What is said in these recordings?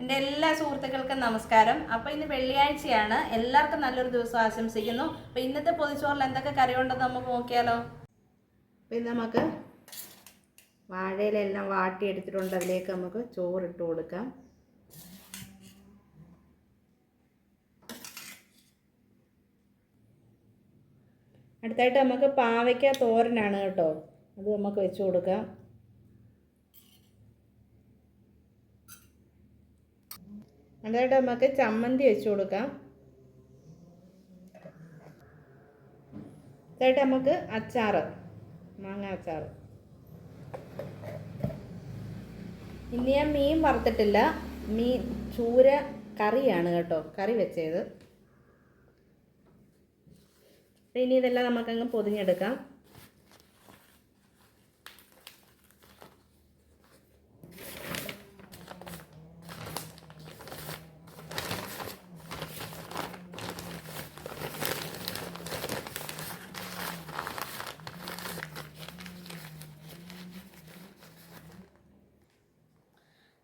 എന്റെ എല്ലാ സുഹൃത്തുക്കൾക്കും നമസ്കാരം. അപ്പോൾ ഇന്ന് വെള്ളിയാഴ്ചയാണ്. എല്ലാവർക്കും നല്ലൊരു ദിവസം ആശംസിക്കുന്നു. അപ്പോൾ ഇന്നത്തെ പൊതിച്ചോറിൽ എന്തൊക്കെ കറിയുണ്ടെന്ന് നമുക്ക് നോക്കിയാലോ? അപ്പോൾ നമുക്ക് വാഴയിലെല്ലാം വാട്ടിയെടുത്തിട്ടുണ്ട്. അതിലേക്ക് നമുക്ക് ചോറിട്ട് കൊടുക്കാം. അടുത്തായിട്ട് നമുക്ക് പാവയ്ക്ക തോരനാണ് കേട്ടോ. അത് നമുക്ക് വെച്ച് കൊടുക്കാം. അടുത്തായിട്ട് നമുക്ക് ചമ്മന്തി വെച്ച് കൊടുക്കാം. അതായിട്ട് നമുക്ക് അച്ചാറ് മാങ്ങ അച്ചാറ്. ഇനി ഞാൻ മീൻ വറുത്തിട്ടില്ല. മീൻ ചൂര കറിയാണ് കേട്ടോ കറി വെച്ചത്. ഇനി ഇതെല്ലാം നമുക്കങ്ങ് പൊതിഞ്ഞെടുക്കാം.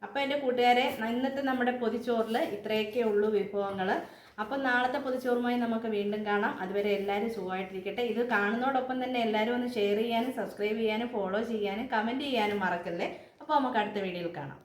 അപ്പോൾ എന്റെ കൂട്ടുകാരെ ഇന്നത്തെ നമ്മുടെ പൊതിച്ചോറിൽ ഇത്രയൊക്കെ ഉള്ളൂ വിഭവങ്ങൾ അപ്പം നാളത്തെ പൊതിച്ചോറുമായി നമുക്ക് വീണ്ടും കാണാം. അതുവരെ എല്ലാവരും സുഖമായിട്ടിരിക്കട്ടെ. ഇത് കാണുന്നതോടൊപ്പം തന്നെ എല്ലാവരും ഒന്ന് ഷെയർ ചെയ്യാനും സബ്സ്ക്രൈബ് ചെയ്യാനും ഫോളോ ചെയ്യാനും കമന്റ് ചെയ്യാനും മറക്കല്ലേ? അപ്പോൾ നമുക്ക് അടുത്ത വീഡിയോയിൽ കാണാം.